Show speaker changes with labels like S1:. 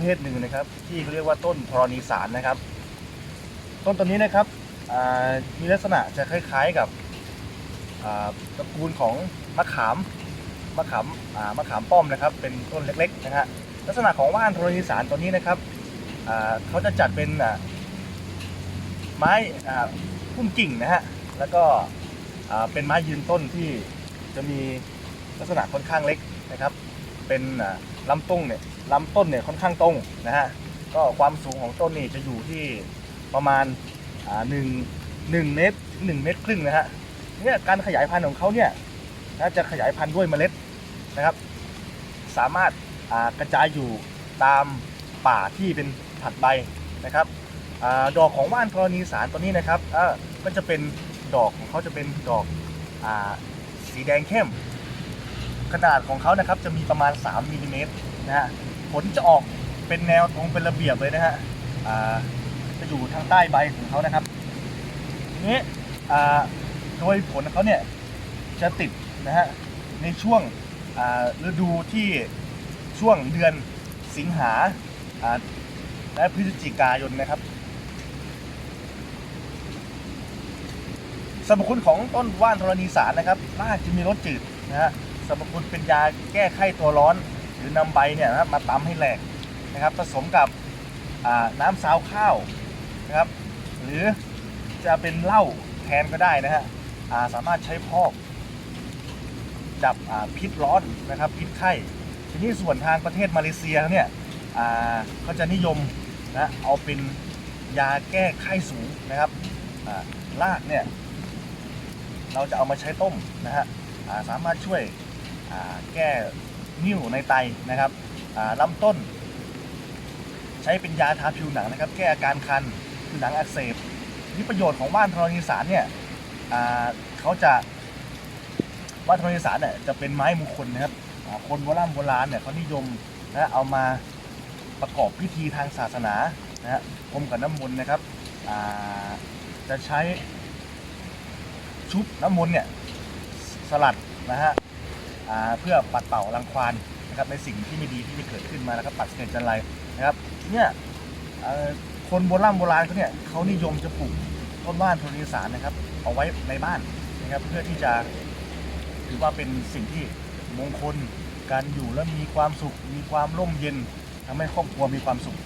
S1: ประเภทหนึ่งนะครับ ที่เขาเรียกว่าต้นธรณีสารนะครับ ต้นตัวนี้นะครับมีลักษณะจะคล้ายๆกับตระกูลของมะขามมะขามมะขามป้อมนะครับ เป็นต้นเล็กๆนะฮะลักษณะของว่านธรณีสารตัวนี้นะครับเขาจะจัดเป็นไม้พุ่มกิ่งนะฮะแล้วก็เป็นไม้ยืนต้นที่จะมีลักษณะค่อนข้างเล็กนะครับ เป็นลำต้นเนี่ยลำต้นเนี่ยค่อนข้างตรงนะฮะก็ความสูงของต้นนี่จะอยู่ที่ประมาณหนึ่งหนึ่งเมตรหนึ่งเมตรครึ่งนะฮะเนี่ยการขยายพันธุ์ของเขาเนี่ยนะจะขยายพันธุ์ด้วยเมล็ดนะครับ สามารถกระจายอยู่ตามป่าที่เป็นผัดใบนะครับอดอกของว่านธรณีสารตัวนี้นะครับก็จะเป็นดอกของเขาจะเป็นดอกอสีแดงเข้ม ขนาดของเขานะครับจะมีประมาณ 3มิลลิเมตรนะฮะผลจะออกเป็นแนวตรงเป็นระเบียบเลยนะฮะจะอยู่ทางใต้ใบของเขานะครับนี้อ่าโดยผลของเขาเนี่ยจะติดนะฮะในช่วงฤดูที่ช่วงเดือนสิงหาและพฤศจิกายนนะครับสรรพคุณของต้นว่านธรณีสารนะครับรากจะมีรสจืดนะฮะ รรพคุณเป็นยาแก้ไข้ตัวร้อน หรือนำใบเนี่ยนะครับมาตำให้แหลกนะครับ ผสมกับอ่าน้ำซาวข้าวนะครับ หรือจะเป็นเหล้าแทนก็ได้นะฮะอ่าสามารถใช้พอก ดับอ่าพิษร้อนนะครับ พิษไข้ทีนี้ส่วนทางประเทศมาเลเซียเนี่ยอ่าเขาจะนิยมนะเอาเป็นยาแก้ไข้สูงนะครับอ่ารากเนี่ย เราจะเอามาใช้ต้มนะฮะอ่าสามารถช่วย แก้นิ่วในไตนะครับลำต้น ใช้เป็นยาทาผิวหนังนะครับ แก้อาการคันผิวหนังอักเสบนี่ประโยชน์ของว่านธรณีสารเนี่ยเขาจะว่านธรณีสารเนี่ยจะเป็นไม้มงคลนะครับคนโบราณโบราณเนี่ยเขานิยมนะเอามาประกอบพิธีทางศาสนานะฮะพรมกับน้ำมนต์นะครับจะใช้ชุบน้ำมนต์เนี่ยสลัดนะฮะ เพื่อปัดเป่ารังควานนะครับในสิ่งที่ไม่ดีที่จะเกิดขึ้นมาแล้วก็ปัดเศษจันไรนะครับเนี่ยคนโบราณโบราณเขาเนี่ยเขานิยมจะปลูกต้นว่านโทนิสารนะครับ เอาไว้ในบ้านนะครับเพื่อที่จะถือว่าเป็นสิ่งที่มงคลการอยู่แล้วมีความสุข มีความร่มเย็นทำให้ครอบครัวมีความสุข